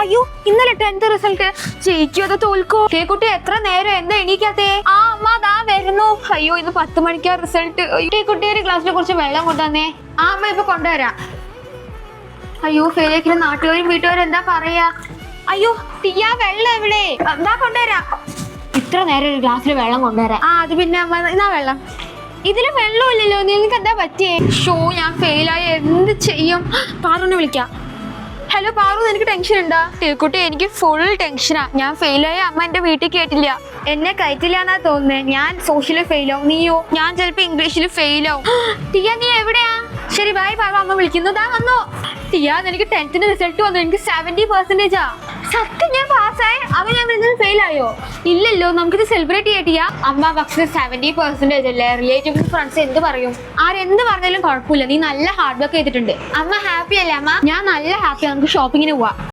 അയ്യോ ഇന്നലെ tenth result ജയിക്കോ അത് തോൽക്കോ? കുട്ടി എത്ര നേരം? എന്താ എണീക്കാത്തേ? ആ അമ്മ അതാ വരുന്നു. അയ്യോ ഇന്ന് പത്ത് മണിക്കാ റിസൾട്ട് കുട്ടി ഒരു ഗ്ലാസ്സിനെ കുറിച്ച് വെള്ളം കൊണ്ടുവന്നേ. ആ അമ്മ ഇപ്പൊ കൊണ്ടുവരാം. അയ്യോ ഫേലേക്കിന് നാട്ടുകാരും വീട്ടുകാരും എന്താ പറയാ? അയ്യോ തീയാ വെള്ളം എവിടെ എന്താ കൊണ്ടുവരാം? ഇത്ര നേരം ഒരു ഗ്ലാസ്സിൽ വെള്ളം കൊണ്ടുവരാം ആ അത് പിന്നെ അമ്മ എന്നാ വെള്ളം. ഇതിൽ വെള്ളമില്ലല്ലോ നിങ്ങൾക്ക് എന്താ പറ്റിയേ? ഷോ ഞാൻ ഫെയിലായി എന്ത് ചെയ്യും? പാറുനെ വിളിക്കാം. ഹലോ പാറു എനിക്ക് ടെൻഷൻ ഉണ്ടാ? കുട്ടി എനിക്ക് ഫുൾ ടെൻഷനാ ഞാൻ ഫെയിലായ അമ്മ എന്റെ വീട്ടിൽ കേട്ടില്ല. എന്നെ കയറ്റില്ല എന്നാ തോന്നുന്നത് ഞാൻ സോഷ്യലിൽ ഫെയിലാവും നീയോ? ഞാൻ ചിലപ്പോ ഇംഗ്ലീഷിൽ ഫെയിലാവും ടിയ നീ എവിടെയാ? ശരി ബൈ പാറു. അമ്മ വിളിക്കുന്നു. താ വന്നോ. ടിയ എനിക്ക് ടെൻത്തിന്റെ റിസൾട്ട് വന്നു. എനിക്ക് സെവന്റി പെർസെന്റേജാ സത്യം ഞാൻ പാസ്സായി അവൻ ആയോ ഇല്ലല്ലോ നമുക്കിത് സെലിബ്രേറ്റ് ചെയ്യട്ടിയ അമ്മ പക്ഷേ സെവന്റി പെർസെന്റേജ് അല്ലേ? റിലേറ്റീവ്സ് ഫ്രണ്ട്സ് എന്ത് പറയും? ആരെന്ത് പറഞ്ഞാലും കുഴപ്പമില്ല. നീ നല്ല ഹാർഡ് വർക്ക് ചെയ്തിട്ടുണ്ട്. അമ്മ ഹാപ്പി അല്ലേ അമ്മ? ഞാൻ നല്ല ഹാപ്പി നമുക്ക് ഷോപ്പിങ്ങിന് പോവാം.